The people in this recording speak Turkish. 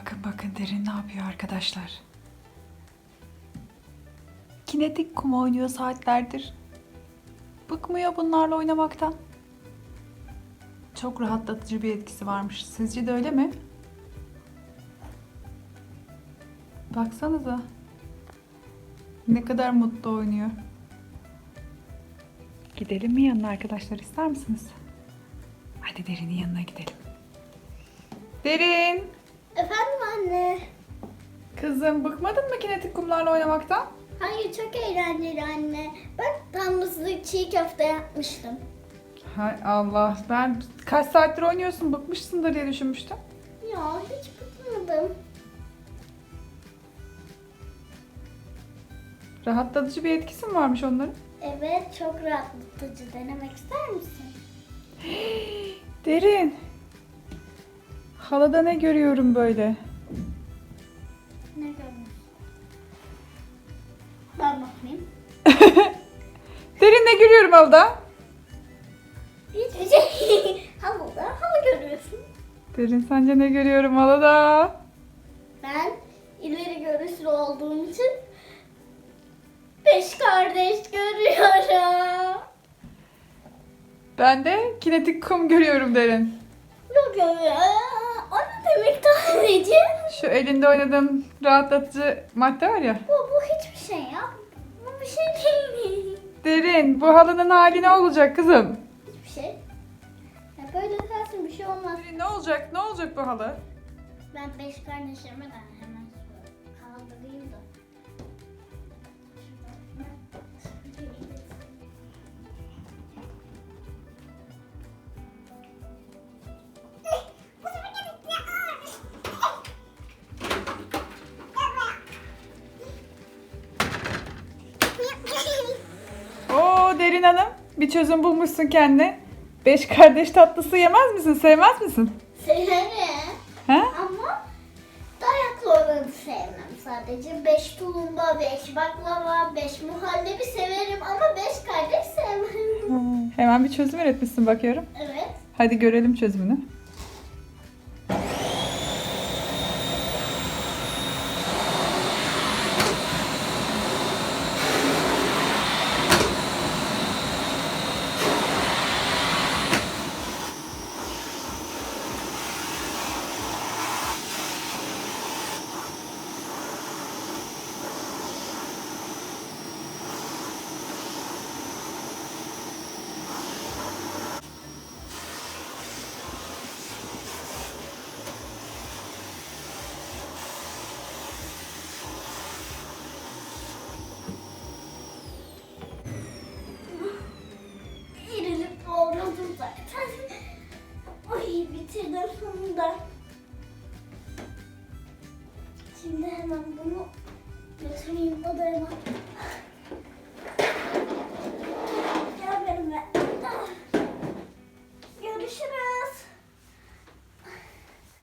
Bakın bakın derin ne yapıyor arkadaşlar. Kinetik kum oynuyor saatlerdir. Bıkmıyor bunlarla oynamaktan. Çok rahatlatıcı bir etkisi varmış. Sizce de öyle mi? Baksanıza. Ne kadar mutlu oynuyor. Gidelim mi yanına arkadaşlar ister misiniz? Hadi Derin'in yanına gidelim. Derin! Efendim anne. Kızım bıkmadın mı kinetik kumlarla oynamaktan? Hayır çok eğlenceli anne. Ben damızlık çiğ köfte yapmıştım. Hay Allah ben kaç saattir oynuyorsun bıkmışsındır diye düşünmüştüm. Ya hiç bıkmadım. Rahatlatıcı bir etkisi mi varmış onların? Evet çok rahatlatıcı. Denemek ister misin? Derin. Halada ne görüyorum böyle? Ne görüyorsun? Ben bakayım. Derin ne görüyorum halada? Hiçbir şey. Halıda halı görüyorsun. Derin sence ne görüyorum halada? Ben ileri görüşlü olduğum için beş kardeş görüyorum. Ben de kinetik kum görüyorum Derin. Yok yok ya. Elinde oynadığım rahatlatıcı madde var ya. Bu, bu hiçbir şey ya. Bu bir şey değil. Derin bu halının hali ne olacak kızım? Hiçbir şey. Ya böyle kalsın bir şey olmaz. Derin ne olacak? Ne olacak bu halı? Ben beş kardeşlerime de Derin Hanım bir çözüm bulmuşsun kendine. Beş kardeş tatlısı yemez misin? Sevmez misin? Severim. Ha? Ama dayaklı olanı sevmem sadece. Beş tulumba, beş baklava, beş muhallebi severim ama beş kardeş sevmem. Hemen bir çözüm üretmişsin bakıyorum. Evet. Hadi görelim çözümünü. Sonunda. Şimdi hemen bunu götüreyim odaya.